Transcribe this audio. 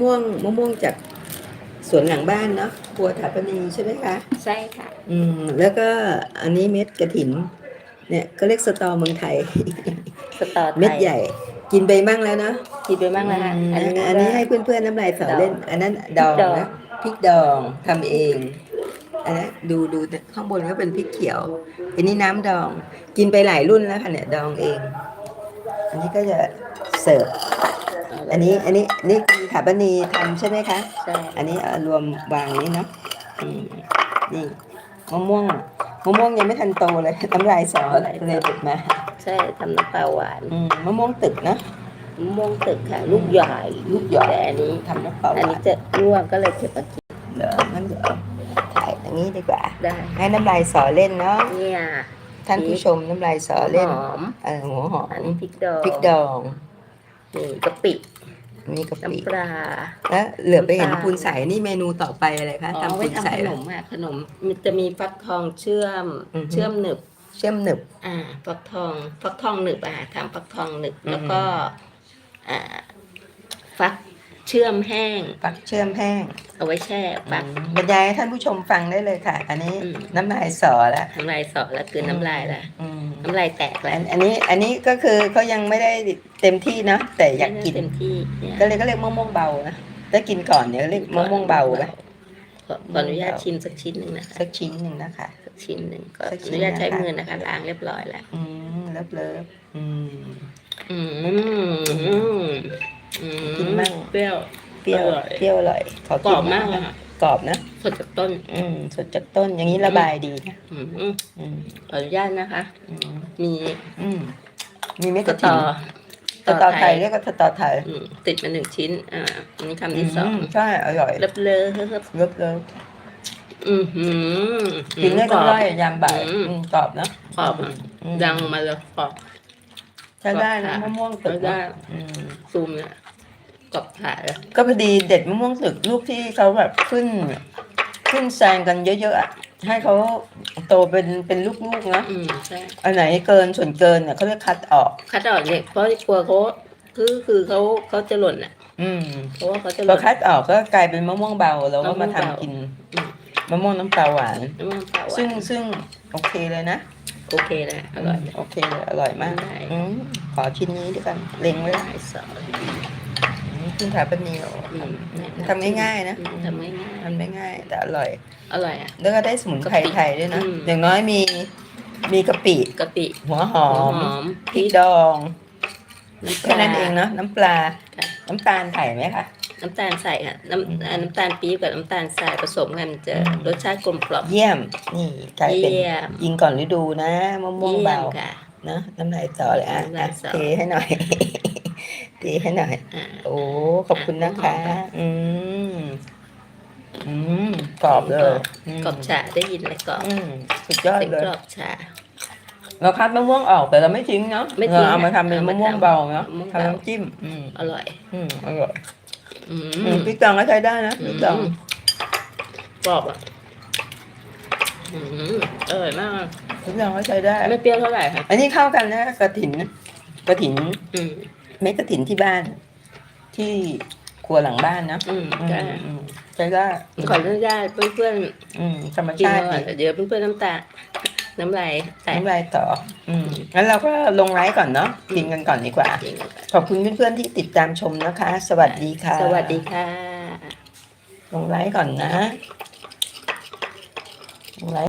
ม่วงมะม่วงจากสวนหลังบ้านเนาะครัวถาปนีใช่ไหมคะใช่ค่ะ อืมแล้วก็อันนี้เม็ดกระถิน เนี่ยก็เรียกสตอเมืองไทย สตอไทยเม็ดใหญ่ กินไปบ้างแล้วเนาะกินไปบ้างแล้วค่ะอืมอันนี้อันนี้ให้เพื่อนๆน้ำลายสอเล่น อันนั้นดองดองนะพริกดองทำเองอันนั้นดูดูข้างบนก็เป็นพริกเขียวอันนี้น้ำดอง กินไปหลายรุ่นแล้วค่ะเนี่ยดองเอง อันนี้ก็จะเสิร์ฟ อันนี้อันนี้นี่คุณถาปนีทำใช่ไหมคะ ใช่ อันนี้เอารวมวางนี้เนาะอืมนี่มะม่วงมะม่วงยังไม่ทันโตเลย น้ำลายสอเลยเด็ดมา ใช่ทำน้ำปลาหวานอืมมะม่วงตึกนะมะม่วงตึกค่ะ ลูกใหญ่ลูกใหญ่แต่อันนี้ทำน้ำเปล่าหอันวานี้นจะร่วงก็เลยเก็บมากินเดี๋ยวงั้นเดี๋ยวถ่ายอย่างนี้ดีกว่า ได้ให้น้ำลายสอเล่นเนาะเนี่ยท่านผู้ชมน้ำลายสอเล่นหอมเออหัวหออันมนี้พริกดองพริกดอง นี่กะปิมีกะปิน้ำปลา แล้วเหลือไปเห็นน้ำตาล ปูนใสนี่เมนูต่อไปอะไรคะอ๋อทำไว้ปูนใสทำขนมค่ะขนมมันจะมีฟักทองเชื่อมอือฮึ เชื่อมหนึบ เชื่อมหนึบ อ่าฟักทองฟักทองหนึบอะทำฟักทองหนึบอืม แล้วก็อ่าฟักเชื่อมแห้งปักเชื่อมแห้งเอาไว้แช่ฟัก บรรยายให้ท่านผู้ชมฟังได้เลยค่ะ อันนี้อืม น้ำลายสอแล้วน้ำลายสอแล้วคือน้ำลายละอืม น้ำลายแตกแล้อัวนอันนี้ อันนี้ก็คือเขายังไม่ได้เต็มที่นะแต่อยากกินเต็มที่เนี่ยก็เลยก็เรียกมะม่วงเบานะถ้ากินก่อนเดี๋ยวเรียกมะม่วงเบาไหมขอขออนุญาตชิมสักชิ้นหนึ่งนะคะสักชิ้นหนึ่งนะคะสักชิ้นหนึ่งก็สักอชิ้นนุญาตใช้นะคะมือนะคะล้างเรียบร้อยแล้ว อืมเลิฟเลิฟอืมอืมอืมอืกินมั่งเปรี้ยวเปรี้ยวอร่อยเปรี้ยวอร่อยขอกรกิอนบมากเลยค่ะ กรอบนะ สดจากต้น อืมสดจากต้นอย่างนี้ระบายดีนะอืมอืมขออนุญาตนะคะ อืมมีอืมมีเม็ดสกระตถิ่อนสตอไทยเรียกว่าสตอไทยอืมติดมาหนึ่งชิ้น อ่าอันนี้คำที่สองมใช่อร่อยเลิบเลอเฮ้อเลิฟเลิฟอือหือกินได้กรก็อบได้ยามบ่ายอืมอืมกรอบนะกรอบอะอืมดังมาเลยกรอบใช้ได้นะกรอบค่ะมะม่วงตึกใช้ได้นะอืมซูมเนี่ย กรอบถ่ายเลยก็พอดีเด็ดมะม่วงตึกลูกที่เขาแบบขึ้น ขึ้นแซงกันเยอะๆอะให้เขาโตเป็นเป็นลูกๆนะอืมใช่อันไหนเกินส่วนเกินเนี่ยเขาจะคัดออก คัดออกเนี่ยเพราะกลัวเขาคือคือเขาเขาจะหล่นอะ อืมเพราะว่าเขาจะหพอล่นคัดออกก็กลายเป็นมะม่วงเบาแล้วก็มะม่มาวงทำเบากินอืม มะม่วงน้ำปลาหวาน น้ำมันเปล่าหวานซึ่งซึ่งโอเคเลยนะโอเคนะอร่อยโอเคเลยอร่อยมากได้ อืมขอชิ้นนี้ด้วยกันเล็งไว้ ได้สอ นขึ้นถาปนีโออืมทำง่ายๆนะอืมทำง่ายทำได้ง่ายแต่อร่อย ๆอร่อยอะ แล้วก็ได้สมุนไพรไทยด้วยนะอืม อย่างน้อยมีมีกะปิกะปิหัวหอหัวมหอมพริกดองน้ำปแค่ลานั้นเองเนาะน้ำปลา ค่ะน้ำตาลไถ่ไหมคะ น้ำตาลใส่ค่ะน้ำอ่าน้ำตาลปี๊บกับน้ำตาลทรายผสมกันมันจะอืมรสชาติกลมกล่อมเยี่ยม นี่กลายเป็นเยี่ยมยิงก่อนฤดูนะมะม่วงเยี่ยเบามค่ะเนอะน้ำลายต่อเลยอะน้ำลายสอเทให้หน่อย เทให้หน่อยอ่าโอ้ ขอบคุณนะคะอะอืม อืม กรอบเลยมกรอบฉาได้ยินไหมกรอบอืมสุดยอดเสียงเลยกรอบฉาเราคัดมะม่วงออกแต่เราไม่ทิ้งเนาะไม่ทิ้งเราเอามาทำเป็นเอามะมาม่วงทำเบาเนาะมะม่วงทำเบาน้ำจิ้มอืมอร่อย อืมอร่อยอือืมมพริกดองก็ใช้ได้นะพริกดองอืมกรอบอะอืมอร่อยมากพริกดองก็ใช้ได้ ไม่เปรี้ยวเท่าไหร่ค่ะอันนี้เข้ากันนะกระถินกระถินอืม เม็ดกระถินที่บ้าน ที่ครัวหลังบ้านนะอืมอืมใช่อืมใช้ได้ขออนุญาตเพื่อนอืมธรรมๆกินชาติก่อนดีเดี๋ยวเพื่อนๆน้ำตา น้ำลายแตกน้ำลายต่อ อืมงั้นเราก็ลงไลฟ์ก่อนเนาะกินกันก่อนดีกว่า จริงขอบคุณเพื่อนๆที่ติดตามชมนะคะ สวัสดีค่ะสวัสดีค่ะ ลงไลฟ์ก่อนนะลงไลฟ์